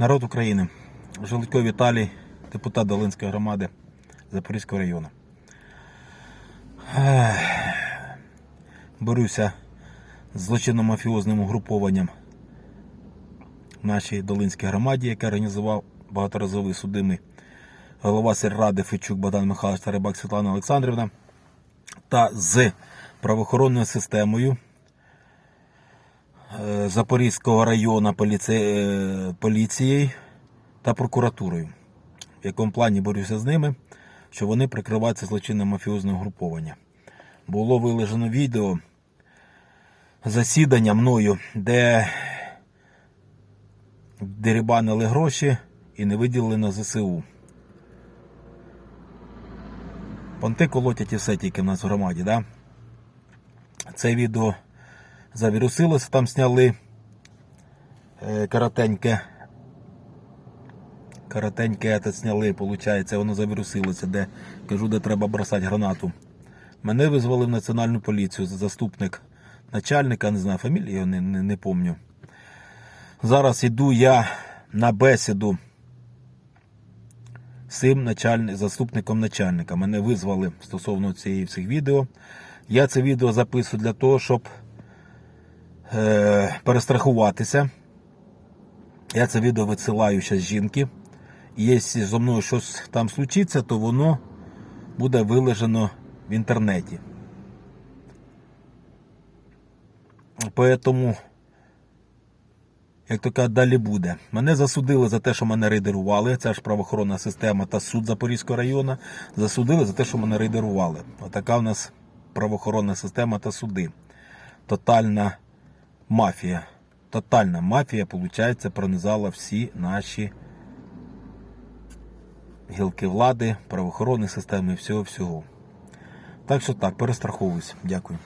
Народ України, Желудько Віталій, депутат Долинської громади Запорізького району. Борюся з злочинно-мафіозним угрупованням в нашій Долинській громаді, яке організував багаторазовий судимий голова сільради Фечук Богдан Михайлович та Рибак Світлана Олександрівна та з правоохоронною системою Запорізького району поліці... е, поліцією та прокуратурою. В якому плані борюся з ними, що вони прикриваються злочинним мафіозним угруповання. Було вилежено відео засідання мною, де дерибанили гроші і не виділили на ЗСУ. Понти колотять і все тільки в нас в громаді, да? Це відео завірусилося, там сняли е, коротеньке. Коротеньке це сняли, виходить, воно завірусилося, де кажу, де треба бросати гранату. Мене визвали в національну поліцію, заступник начальника, не знаю, фамілію не, не, не помню. Зараз іду я на бесіду з цим начальник, заступником начальника. Мене визвали стосовно цієї всіх відео. Я це відео записую для того, щоб е, перестрахуватися. Я це відео висилаю зараз жінки. І якщо зі мною щось там случиться, то воно буде вилежено в інтернеті. Поэтому, як то кажуть, далі буде. Мене засудили за те, що мене рейдерували. Це ж правоохоронна система та суд Запорізького району. Засудили за те, що мене рейдерували. Отака в нас правоохоронна система та суди. Тотальна мафія. Тотальна мафія, виходить, пронизала всі наші гілки влади, правоохоронної системи і всього-всього. Так що так, перестраховуюсь. Дякую.